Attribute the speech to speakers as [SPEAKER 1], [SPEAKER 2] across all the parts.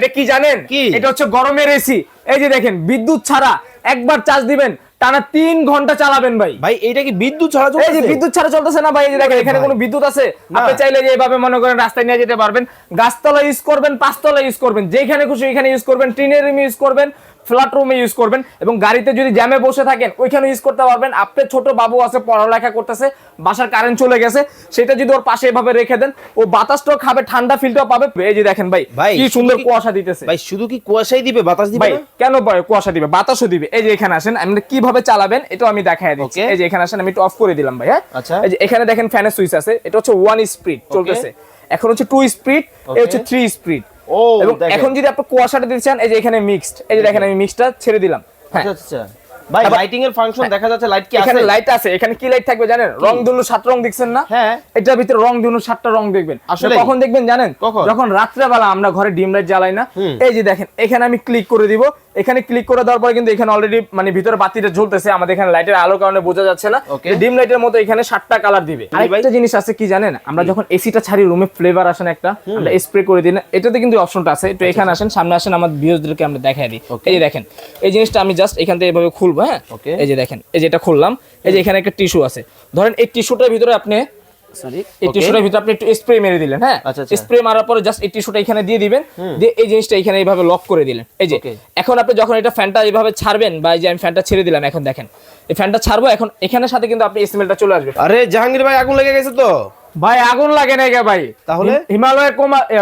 [SPEAKER 1] এটা কি জানেন? এটা হচ্ছে গরমের এসি। এই যে দেখেন বিদ্যুৎ ছাড়া একবার চার্জ দিবেন টানা তিন ঘণ্টা চালাবেন ভাই।
[SPEAKER 2] ভাই এটা কি বিদ্যুৎ ছাড়া
[SPEAKER 1] এই যে বিদ্যুৎ ছাড়া চলতেছে না ভাই এই যে দেখেন এখানে কোনো বিদ্যুৎ আছে। আপনি চাইলে যে এভাবে মনে করেন রাস্তায় নিয়ে যেতে পারবেন। গাছতলা ইউজ করবেন পাঁচতলা ইউজ করবেন যেখানে খুশি এখানে ইউজ করবেন ট্রেনের রুমে ইউজ করবেন। ফ্ল্যাট রুমে ইউজ করবেন এবং গাড়িতে যদি জ্যামে বসে থাকেন ওইখানে ইউজ করতে পারবেন। আপনার ছোট বাবু আছে পড়ালেখা করতেছে বাসার কারেন্ট চলে গেছে সেটা যদি ওর পাশে এভাবে রেখে দেন ও বাতাসটাও খাবে ঠান্ডা ফিলটাও পাবে। এই যে দেখেন ভাই
[SPEAKER 2] ভাই,
[SPEAKER 1] কি সুন্দর কুয়াশা দিতেছে।
[SPEAKER 2] ভাই শুধু কি কুয়াশাই দিবে বাতাস দিবে
[SPEAKER 1] ভাই কেন ভয়? কুয়াশা দিবে? বাতাসও দিবে। এই যে এখানে আসেন আপনি কীভাবে চালাবেন এটাও আমি দেখাই দিচ্ছি। এই যে এখানে আসেন আমি একটু অফ করে দিলাম ভাই হ্যাঁ?
[SPEAKER 2] আচ্ছা।
[SPEAKER 1] এই যে এখানে দেখেন ফ্যানের সুইচ আছে এটা হচ্ছে ওয়ান স্পিড চলতেছে। এখন হচ্ছে টু স্পিড
[SPEAKER 2] Okay.
[SPEAKER 1] হচ্ছে থ্রি স্পিড
[SPEAKER 2] ও
[SPEAKER 1] এখন যদি আপনি কুয়াশাটা দিতে চান এই যে এখানে মিক্সড এই যে দেখেন আমি মিক্সটা ছেড়ে দিলাম। হ্যাঁ।
[SPEAKER 2] আচ্ছা আচ্ছা। ভাই লাইটিং এর ফাংশন দেখা যাচ্ছে লাইট কি আছে?
[SPEAKER 1] এখানে লাইট আছে এখানে কি লাইট থাকবে জানেন? রং ধনু সাত রং দেখছেন না?
[SPEAKER 2] হ্যাঁ।
[SPEAKER 1] এটার ভিতরে রং ধনু সাতটা রং দেখবেন। আসলে? কখন দেখবেন জানেন? যখন রাত্রে বেলা আমরা ঘরে ডিম লাইট জ্বালাই না এই যে দেখেন এখানে আমি ক্লিক করে দিব এখানে ক্লিক করে দেওয়ার পরে কিন্তু এখানে অলরেডি মানে ভিতরে বাতিটা জ্বলতেছে আমাদের এখানে লাইটের আলোর কারণে বোঝা যাচ্ছে না। ডিম লাইটের মতো এখানে সাতটা কালার দিবে। আরেকটা জিনিস আছে কি জানেন? আমরা যখন এসিটা ছাড়ি রুমে ফ্লেভার আসেন একটা আমরা স্প্রে করে দিই না। এটাতে কিন্তু অপশনটা আছে। একটু এখানে আসেন সামনে আসেন আমার ভিউজদেরকে আমরা দেখাই দিই। এই যে দেখেন এই জিনিসটা আমি জাস্ট এখান থেকে এভাবে খুলবো হ্যাঁ? এই যে দেখেন এই যে এটা খুললাম এই যে এখানে একটা টিস্যু আছে। ধরেন এই টিস্যুটার ভিতরে আপনি সরি এই টিস্যুটার ভিতরে আপনি একটু স্প্রে মেরে দিলেন হ্যাঁ?
[SPEAKER 2] আচ্ছা, আচ্ছা।
[SPEAKER 1] স্প্রে মারার পরে জাস্ট এই টিস্যুটা এখানে দিয়ে দিবেন দিয়ে এই জিনিসটা এখানে এইভাবে লক করে দিলেন। এই যে এখন আপনি যখন এটা ফ্যানটা এইভাবে ছাড়বেন বা এই যে আমি ফ্যানটা ছেড়ে দিলাম এখন দেখেন এই ফ্যানটা ছাড়বো এখন এখানের সাথে কিন্তু আপনি স্মেলটা চলে আসবে।
[SPEAKER 2] আরে জাহাঙ্গীর ভাই আগুন লেগে গেছে তো।
[SPEAKER 1] ভাই আগুন লাগে না গে ভাই।
[SPEAKER 2] তাহলে?
[SPEAKER 1] হিমালয়ের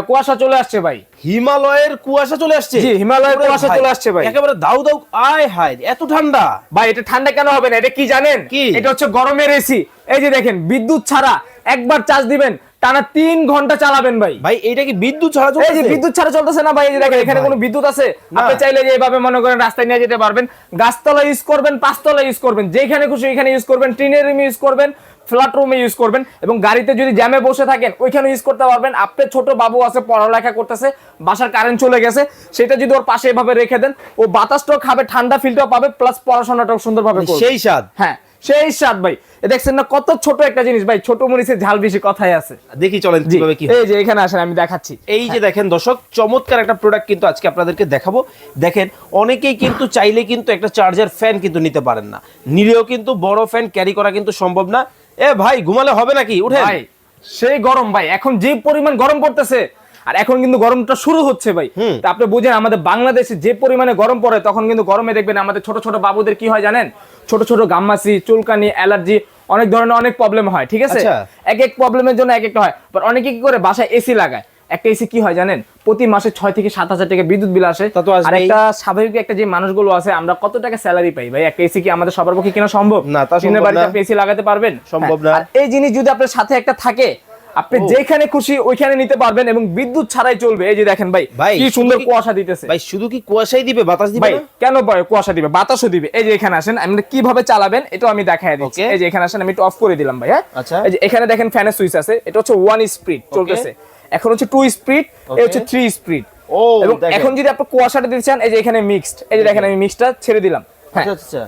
[SPEAKER 1] কুয়াশা চলে আসছে ভাই।
[SPEAKER 2] হিমালয়ের কুয়াশা চলে আসছে?
[SPEAKER 1] জি, হিমালয়ের কুয়াশা চলে আসছে ভাই।
[SPEAKER 2] একেবারে দাউ দাউ আয় হায় এত ঠান্ডা।
[SPEAKER 1] ভাই এটা ঠান্ডা কেন হবে না? এটা কি জানেন?
[SPEAKER 2] কি?
[SPEAKER 1] এটা হচ্ছে গরমের এসি। এই যে দেখেন বিদ্যুৎ ছাড়া একবার চার্জ দিবেন টানা তিন ঘণ্টা চালাবেন ভাই।
[SPEAKER 2] ভাই এটা কি বিদ্যুৎ ছাড়া
[SPEAKER 1] এই যে বিদ্যুৎ ছাড়া চলতেছে না ভাই এই দেখেন এখানে কোনো বিদ্যুৎ আছে আপনি চাইলে যে এভাবে মনে করেন রাস্তায় নিয়ে যেতে পারবেন। গাছতলা ইউজ করবেন পাঁচতলা ইউজ করবেন যেখানে খুশি এখানে ইউজ করবেন ট্রেনের রুমে ইউজ করবেন ফ্ল্যাট রুমে ইউজ করবেন এবং গাড়িতে যদি জ্যামে বসে থাকেন ওইখানে ইউজ করতে পারবেন। আপনার ছোট বাবু আছে পড়ালেখা করতেছে বাসার কারেন্ট চলে গেছে সেটা যদি ওর পাশে এভাবে রেখে দেন ও বাতাসটাও খাবে ঠান্ডা ফিলটাও পাবে প্লাস পড়াশোনাটাও সুন্দরভাবে করবে।
[SPEAKER 2] সেই স্বাদ।
[SPEAKER 1] হ্যাঁ। সেই স্বাদ ভাই। এ দেখছেন না কত ছোট একটা জিনিস ভাই ছোট মরিচের ঝাল বেশি কথাই আছে।
[SPEAKER 2] দেখি চলেন কীভাবে কি
[SPEAKER 1] এই যে এখানে আসেন আমি দেখাচ্ছি।
[SPEAKER 2] এই যে দেখেন দর্শক চমৎকার একটা প্রোডাক্ট কিন্তু আজকে আপনাদেরকে দেখাবো। দেখেন অনেকেই কিন্তু চাইলে কিন্তু একটা চার্জার ফ্যান কিন্তু নিতে পারেন না। নিলেও কিন্তু বড় ফ্যান ক্যারি করা কিন্তু সম্ভব না। এ ভাই ঘুমালে হবে নাকি? উঠে
[SPEAKER 1] ভাই সেই গরম ভাই এখন যে পরিমাণ গরম পড়তেছে আর এখন কিন্তু গরমটা শুরু হচ্ছে ভাই। আপনি বুঝেন আমাদের বাংলাদেশে যে পরিমাণে গরম পড়ে তখন কিন্তু গরমে দেখবেন আমাদের ছোট ছোট বাবুদের কি হয় জানেন? ছোট ছোট গাম্মাসি চুলকানি অ্যালার্জি অনেক ধরনের অনেক প্রবলেম হয় ঠিক আছে?
[SPEAKER 2] আচ্ছা।
[SPEAKER 1] এক এক প্রবলেমের জন্য এক একটা হয়। বাট অনেকে কি করে বাসায় এসি লাগায়। একটা এসি কি হয় জানেন? প্রতি মাসে ছয় থেকে সাত হাজার টাকা বিদ্যুৎ বিল আসে। আর একটা স্বাভাবিক একটা যে মানুষগুলো আছে আমরা কত টাকা স্যালারি পাই ভাই? একটা এসি কি আমাদের সবার পক্ষে কিনা সম্ভব?
[SPEAKER 2] না, তা
[SPEAKER 1] টিনের বাড়িতে আপনি এসি লাগাতে পারবেন?
[SPEAKER 2] সম্ভব
[SPEAKER 1] হ্যাঁ,
[SPEAKER 2] না।
[SPEAKER 1] এই জিনিস যদি আপনার সাথে একটা থাকে আপনি যেখানে খুশি ওইখানে নিতে পারবেন এবং বিদ্যুৎ ছাড়াই চলবে। এই যে দেখেন ভাই
[SPEAKER 2] ভাই,
[SPEAKER 1] কি সুন্দর কুয়াশা দিতেছে।
[SPEAKER 2] ভাই শুধু কি কুয়াশাই দিবে বাতাস দিবে
[SPEAKER 1] ভাই কেন ভয়? কুয়াশা দিবে? বাতাসও দিবে। এই যে এখানে আসেন আপনি কীভাবে চালাবেন এটাও আমি দেখাই দিচ্ছি। এই যে এখানে আসেন আমি একটু অফ করে দিলাম ভাই হ্যাঁ?
[SPEAKER 2] আচ্ছা।
[SPEAKER 1] এই যে এখানে দেখেন ফ্যানের সুইচ আছে এটা হচ্ছে ওয়ান স্পিড চলতেছে। এখন হচ্ছে টু স্পিড এই হচ্ছে থ্রি স্পিড এবং এখন যদি আপনি কুয়াশাটা দিতে চান এই যে এখানে মিক্সড এই যে দেখেন। আমি মিক্সটা ছেড়ে দিলাম। হ্যাঁ।
[SPEAKER 2] আচ্ছা আচ্ছা।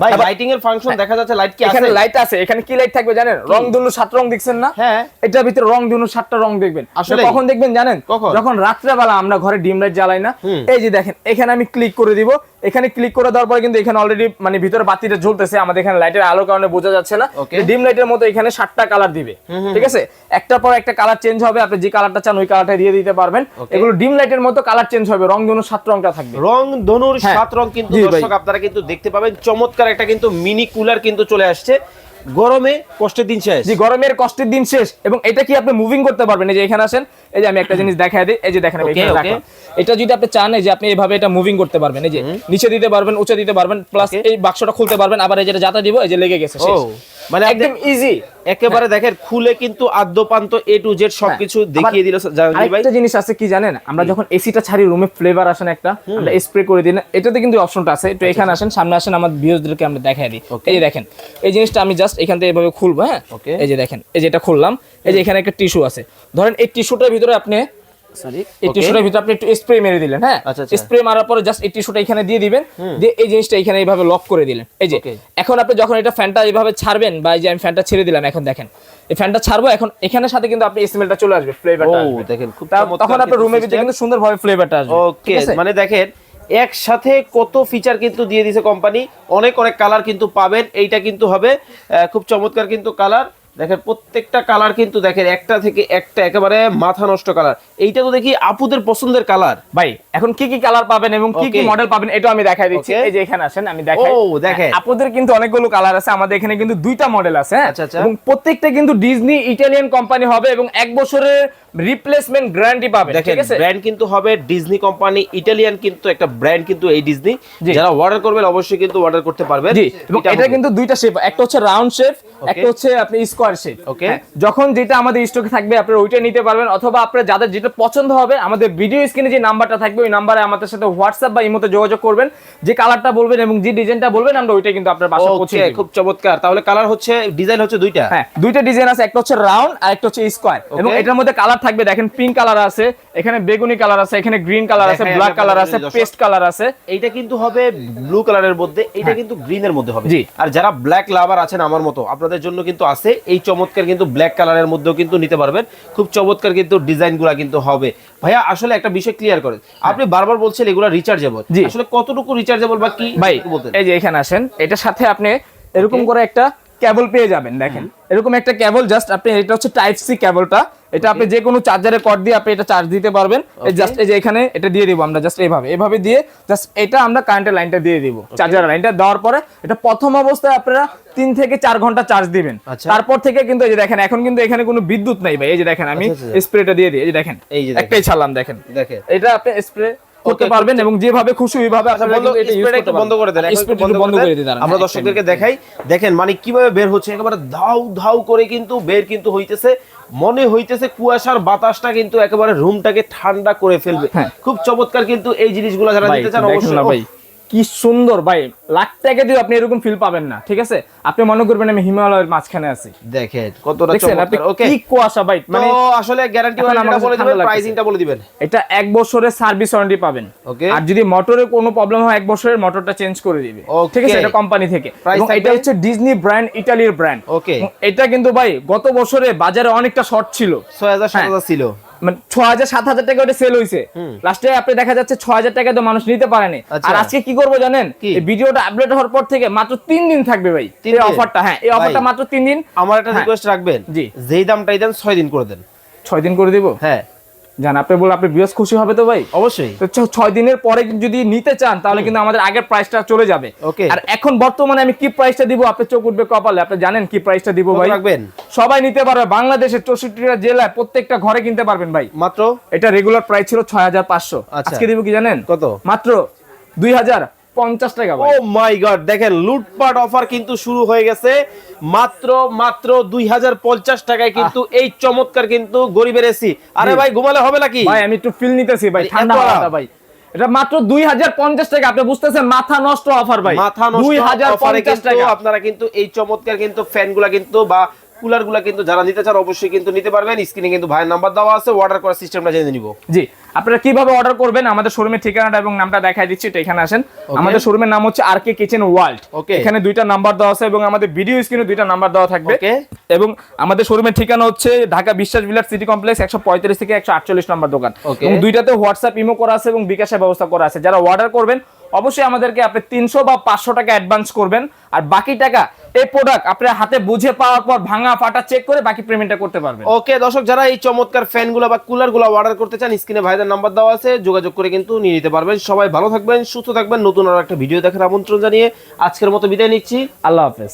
[SPEAKER 2] ভাই লাইটিং এর ফাংশন দেখা যাচ্ছে লাইট কি
[SPEAKER 1] এখানে লাইট আছে এখানে কি লাইট থাকবে জানেন? রং ধনু সাত রং দেখছেন না?
[SPEAKER 2] হ্যাঁ।
[SPEAKER 1] এটার ভিতরে রং ধনু সাতটা রং দেখবেন। আসলে কখন দেখবেন জানেন? যখন রাত্রেবেলা আমরা ঘরে ডিম লাইট জ্বালাই না এই যে দেখেন এখানে আমি ক্লিক করে দিব। এখানে ক্লিক করে দেওয়ার পরে কিন্তু এখানে অলরেডি মানে ভিতরে বাতিটা জ্বলতেছে আমাদের এখানে লাইটের আলোর কারণে বোঝা যাচ্ছে না। ডিম লাইটের মতো এখানে সাতটা কালার দিবে। ঠিক আছে? একটার পর একটা কালার চেঞ্জ হবে আপনি যে কালারটা চান ওই কালারটা দিয়ে দিতে পারবেন। এগুলো ডিম লাইটের মতো কালার চেঞ্জ হবে রং ধনু সাত রংটা থাকবে।
[SPEAKER 2] রং ধনুর
[SPEAKER 1] হ্যাঁ।
[SPEAKER 2] সাত রং কিন্তু দর্শক আপনারা কিন্তু দেখতে পাবেন চমৎকার একটা কিন্তু মিনি কুলার কিন্তু চলে আসছে। গরমে কষ্টের দিন শেষ।
[SPEAKER 1] জি গরমের কষ্টের দিন শেষ এবং এটা কি আপনি মুভিং করতে পারবেন? এই যে এখানে আসেন এই যে আমি একটা জিনিস দেখায় দিই এই যে দেখেন. এটা যদি আপনি চান এই যে আপনি এইভাবে এটা মুভিং করতে পারবেন এই যে নিচে দিতে পারবেন উঁচে দিতে পারবেন প্লাস এই বাক্সটা খুলতে পারবেন আবার এই যেটা যাতা দিব এই যে লেগে গেছে শেষ।
[SPEAKER 2] ও, মানে
[SPEAKER 1] একদম ইজি
[SPEAKER 2] একেবারে দেখেন খুলে কিন্তু আদ্যপান্ত এ টু জেড সবকিছু দেখিয়ে দিল জাহাঙ্গীর ভাই।
[SPEAKER 1] আরেকটা জিনিস আছে কি জানেন? আমরা যখন এসিটা ছাড়ি রুমে ফ্লেভার আসেন একটা আমরা স্প্রে করে দিই না। এটাতে কিন্তু অপশনটা আছে। একটু এখানে আসেন সামনে আসেন আমার ভিউজদেরকে আমরা দেখাই দিই। এই যে দেখেন এই জিনিসটা আমি জাস্ট এখান থেকে এভাবে খুলবো হ্যাঁ. এই যে দেখেন এই যে এটা খুললাম এই যে এখানে একটা টিস্যু আছে। ধরেন এই টিস্যুটার ভিতরে আপনি সরি এই টিস্যুটার ভিতরে আপনি একটু স্প্রে মেরে দিলেন হ্যাঁ। স্প্রে মারার পরে জাস্ট এই টিস্যুটা এখানে দিয়ে দিবেন দিয়ে এই জিনিসটা এখানে এইভাবে লক করে দিলেন। এই যে এখন আপনি যখন এটা ফ্যানটা এইভাবে ছাড়বেন বা এই যে আমি ফ্যানটা ছেড়ে দিলাম এখন দেখেন। এই ফ্যানটা ছাড়বো এখন এখানের সাথে কিন্তু আপনি স্মেলটা চলে আসবে ফ্লেভারটা
[SPEAKER 2] ও দেখেন খুব
[SPEAKER 1] তখন আপনার রুমের ভিতরে
[SPEAKER 2] system।
[SPEAKER 1] কিন্তু সুন্দরভাবে ফ্লেভারটা আসবে।
[SPEAKER 2] ওকে মানে দেখেন একসাথে কত ফিচার কিন্তু দিয়ে দিছে কোম্পানি অনেক অনেক কালার কিন্তু পাবেন এইটা কিন্তু হবে খুব চমৎকার কিন্তু কালার দেখেন প্রত্যেকটা কালার কিন্তু দেখেন একটা থেকে একটা একেবারে মাথা নষ্ট কালার এইটা তো দেখি আপুদের পছন্দের কালার
[SPEAKER 1] ভাই এখন কি কি কালার পাবেন এবং কি কি মডেল পাবেন এটা আমি দেখাই দিচ্ছি। এই যে এখানে আসেন আমি দেখাই।
[SPEAKER 2] ও, দেখেন।
[SPEAKER 1] হ্যাঁ, আপনাদের কিন্তু অনেকগুলো কালার আছে আমাদের এখানে কিন্তু দুইটা মডেল আছে হ্যাঁ।
[SPEAKER 2] আচ্ছা, আচ্ছা।
[SPEAKER 1] এবং প্রত্যেকটা কিন্তু ডিজনি ইটালিয়ান কোম্পানি হবে এবং এক বছরের রিপ্লেসমেন্ট গ্যারান্টি পাবেন
[SPEAKER 2] দেখেন
[SPEAKER 1] ঠিক আছে?
[SPEAKER 2] ব্র্যান্ড কিন্তু হবে ডিজনি কোম্পানি ইটালিয়ান কিন্তু একটা ব্র্যান্ড কিন্তু এই ডিজনি যারা অর্ডার করবেন অবশ্যই কিন্তু অর্ডার করতে পারবেন।
[SPEAKER 1] এবং
[SPEAKER 2] এটা
[SPEAKER 1] এটা কিন্তু দুইটা শেপ একটা হচ্ছে রাউন্ড শেপ একটা হচ্ছে আপনি স্কোয়ার শেপ
[SPEAKER 2] Okay.
[SPEAKER 1] যখন যেটা আমাদের স্টকে থাকবে ওইটা নিতে পারবেন অথবা আপনার যাদের যেটা পছন্দ হবে আমাদের ভিডিও স্ক্রিনে যে নাম্বারটা থাকবে ওই নাম্বারে আমাদের সাথে হোয়াটসঅ্যাপ বা ইমোতে যোগাযোগ করবেন। যে কালারটা বলবেন এবং যে ডিজাইনটা বলবেন আমরা ওইটা কিন্তু আপনার বাসায় পৌঁছে
[SPEAKER 2] খুব চমৎকার। তাহলে কালার হচ্ছে ডিজাইন হচ্ছে দুইটা?
[SPEAKER 1] হ্যাঁ দুইটা ডিজাইন আছে একটা হচ্ছে রাউন্ড আর একটা হচ্ছে স্কোয়ার এবং এটার মধ্যে কালার থাকবে দেখেন পিঙ্ক কালার আছে এখানে বেগুনি কালার আছে এখানে গ্রিন কালার আছে ব্ল্যাক কালার আছে পেস্ট কালার আছে।
[SPEAKER 2] এইটা কিন্তু হবে ব্লু কালারের মধ্যে এইটা কিন্তু গ্রিনের মধ্যে হবে। আর যারা ব্ল্যাক লাভার আছেন আমার মতো আপনাদের জন্য কিন্তু আছে এই চমৎকার কিন্তু ব্ল্যাক কালারের মধ্যেও কিন্তু নিতে পারবেন। খুব চমৎকার কিন্তু ডিজাইনগুলো কিন্তু হবে। ভাইয়া আসলে একটা বিষয় ক্লিয়ার করেন। আপনি বারবার বলছেন এগুলো রিচার্জেবল
[SPEAKER 1] জি।
[SPEAKER 2] আসলে কতটুকু রিচার্জেবল বা কি?
[SPEAKER 1] ভাই এই যে এখানে আসেন এটার সাথে আপনি এরকম করে একটা কেবল পেয়ে যাবেন দেখেন। এরকম একটা কেবল জাস্ট আপনি এটা হচ্ছে টাইপ সি কেবলটা এটা আপনি যে কোনো চার্জারে কর্ড দিয়ে আপনি এটা চার্জ দিতে পারবেন। এই জাস্ট এই যে এখানে এটা দিয়ে দিব আমরা জাস্ট এইভাবে। এভাবে দিয়ে জাস্ট এটা আমরা কারেন্টের লাইনটা দিয়ে দিব। চার্জার লাইনটা দেওয়ার পরে এটা প্রথম অবস্থায় আপনারা তিন থেকে চার ঘণ্টা চার্জ দিবেন।
[SPEAKER 2] আচ্ছা।
[SPEAKER 1] তারপর থেকে কিন্তু এই যে দেখেন এখন কিন্তু এখানে কোনো বিদ্যুৎ নাই ভাই। এই যে দেখেন আমি
[SPEAKER 2] আচ্ছা, আচ্ছা।
[SPEAKER 1] স্প্রেটা দিয়ে দিই। এই যে দেখেন
[SPEAKER 2] এই যে দেখেন।
[SPEAKER 1] একটাই ছাড়লাম দেখেন।
[SPEAKER 2] দেখেন।
[SPEAKER 1] এটা আপনি স্প্রে করতে পারবেন এবং যেভাবে খুশি ওইভাবে
[SPEAKER 2] আচ্ছা
[SPEAKER 1] আপনারা এটা use করতে
[SPEAKER 2] বন্ধ করে দেন
[SPEAKER 1] পারবেন।
[SPEAKER 2] এখন
[SPEAKER 1] স্প্রে
[SPEAKER 2] একটু
[SPEAKER 1] একটু বন্ধ করে দিন
[SPEAKER 2] আমরা দর্শকদেরকে দেখাই। দেখেন মানে কীভাবে বের হচ্ছে একেবারে ধাউ ধাউ করে কিন্তু বের কিন্তু হইতেছে। মনে হইতেছে কুয়াশার বাতাসটা কিন্তু একেবারে রুমটাকে ঠান্ডা করে ফেলবে।
[SPEAKER 1] হ্যাঁ।
[SPEAKER 2] খুব চমৎকার কিন্তু এই জিনিসগুলো যারা
[SPEAKER 1] দিতে
[SPEAKER 2] নিতে চান অবশ্যই
[SPEAKER 1] কি সুন্দর ভাই। লাখ টাকা দিয়ে আপনি এরকম ফিল পাবেন না ঠিক আছে? আপনি মনে করবেন আমি হিমালয়ের মাঝখানে আছি।
[SPEAKER 2] দেখেন কতটা চমৎকার ওকে
[SPEAKER 1] কি কুয়াশা ভাই? মানে
[SPEAKER 2] তো আসলে গ্যারান্টি
[SPEAKER 1] আমার
[SPEAKER 2] বলে দিবেন প্রাইসিংটা বলে দিবেন।
[SPEAKER 1] এটা এক বছরের সার্ভিস ওয়ারেন্টি পাবেন।
[SPEAKER 2] Okay.
[SPEAKER 1] আর যদি মোটরে কোনো প্রবলেম হয় এক বছরের মোটরটা চেঞ্জ করে দিবে. ঠিক আছে? এটা কোম্পানি থেকে। এবং এটা হচ্ছে ডিজনি ব্র্যান্ড ইটালির ব্র্যান্ড
[SPEAKER 2] ওকে
[SPEAKER 1] এটা কিন্তু ভাই গত বছরে বাজারে অনেকটা শর্ট ছিল।
[SPEAKER 2] ছয় হাজার সাত
[SPEAKER 1] হ্যাঁ।
[SPEAKER 2] হাজার ছিল।
[SPEAKER 1] মানে ছ হাজার সাত হাজার টাকা ওটা সেল হয়েছে লাস্টে আপনি দেখা যাচ্ছে ছ হাজার টাকা তো মানুষ নিতে পারেনি
[SPEAKER 2] আচ্ছা।
[SPEAKER 1] আর আজকে কি করব জানেন? ভিডিওটা আপলোড হওয়ার পর থেকে মাত্র তিন দিন থাকবে ভাই। এই? অফারটা হ্যাঁ এই অফারটা মাত্র তিন দিন।
[SPEAKER 2] আমার একটা
[SPEAKER 1] হ্যাঁ।
[SPEAKER 2] রিকোয়েস্ট রাখবেন।
[SPEAKER 1] জি।
[SPEAKER 2] যেই দামটাই দেন ছয় দিন করে দেন।
[SPEAKER 1] ছয় দিন করে দিব?
[SPEAKER 2] হ্যাঁ।
[SPEAKER 1] জান আপনি বলে আপনি বিয়স খুশি হবে তো ভাই?
[SPEAKER 2] অবশ্যই।
[SPEAKER 1] তো ছয় দিনের পরে যদি নিতে চান তাহলে কিন্তু আমাদের আগের প্রাইসটা চলে যাবে. আর এখন বর্তমানে আমি কি প্রাইসটা দিব আপনি চোখ উঠবে কপালে। আপনি জানেন কি প্রাইসটা দিব ভাই?
[SPEAKER 2] রাখবেন?
[SPEAKER 1] সবাই নিতে পারবে বাংলাদেশের চৌষট্টিটা জেলায় প্রত্যেকটা ঘরে কিনতে পারবেন ভাই।
[SPEAKER 2] মাত্র?
[SPEAKER 1] এটা রেগুলার প্রাইস ছিল ছয় হাজার পাঁচশো।
[SPEAKER 2] আচ্ছা।
[SPEAKER 1] আজকে দিব কি জানেন?
[SPEAKER 2] কত?
[SPEAKER 1] মাত্র দুই হাজার পঞ্চাশ টাকা
[SPEAKER 2] ও মাই গড দেখেন লুটপাট অফার কিন্তু শুরু হয়ে গেছে। মাত্র মাত্র দুই হাজার পঞ্চাশ টাকায় কিন্তু এই চমৎকার কিন্তু গরিবের এসি আরে ভাই ঘুমালে হবে নাকি?
[SPEAKER 1] ভাই আমি একটু ফিল নিতেছি ভাই ঠান্ডা? ভাই। এটা মাত্র দুই হাজার পঞ্চাশ টাকা আপনি বুঝতেছেন মাথা নষ্ট অফার ভাই।
[SPEAKER 2] মাথা
[SPEAKER 1] দুই হাজার পঞ্চাশ টাকা।
[SPEAKER 2] আপনারা কিন্তু এই চমৎকার কিন্তু ফ্যানগুলা কিন্তু বা কুলারগুলা কিন্তু যারা নিতে চান অবশ্যই কিন্তু নিতে পারবেন। স্ক্রিনে কিন্তু ভাইয়ের নাম্বার দেওয়া আছে অর্ডার করার সিস্টেমটা জেনে নিব।
[SPEAKER 1] জি। আপনারা কীভাবে অর্ডার করবেন? আমাদের শোরুমের ঠিকানাটা এবং নামটা দেখাই দিচ্ছি এটা এখানে আসেন। আমাদের শোরুমের নাম হচ্ছে আর কে কিচেন ওয়ার্ল্ড এখানে দুইটা নাম্বার দেওয়া আছে এবং আমাদের ভিডিও স্ক্রিনে দুইটা নাম্বার দেওয়া থাকবে। এবং আমাদের শোরুমের ঠিকানা হচ্ছে ঢাকা বিশ্বাস বিলার সিটি কমপ্লেক্স একশো পঁয়ত্রিশ থেকে একশো আটচল্লিশ নম্বর দোকান। এবং দুইটাতে হোয়াটসঅ্যাপ ইমো করা আছে এবং বিকাশের ব্যবস্থা করা আছে। যারা অর্ডার করবেন অবশ্যই আমাদেরকে আপনি তিনশো বা পাঁচশো টাকা অ্যাডভান্স করবেন। আর বাকি টাকা এই প্রোডাক্ট আপনার হাতে বুঝে পাওয়ার পর ভাঙা ফাটা চেক করে বাকি পেমেন্টটা করতে পারবেন।
[SPEAKER 2] ওকে দর্শক যারা এই চমৎকার ফ্যানগুলো বা কুলারগুলো অর্ডার করতে চান স্ক্রিনে ভাইদের নাম্বার দেওয়া আছে যোগাযোগ করে কিন্তু নিয়ে নিতে পারবেন। সবাই ভালো থাকবেন সুস্থ থাকবেন। নতুন আরও একটা ভিডিও দেখার আমন্ত্রণ জানিয়ে আজকের মতো বিদায় নিচ্ছি।
[SPEAKER 1] আল্লাহ হাফেজ।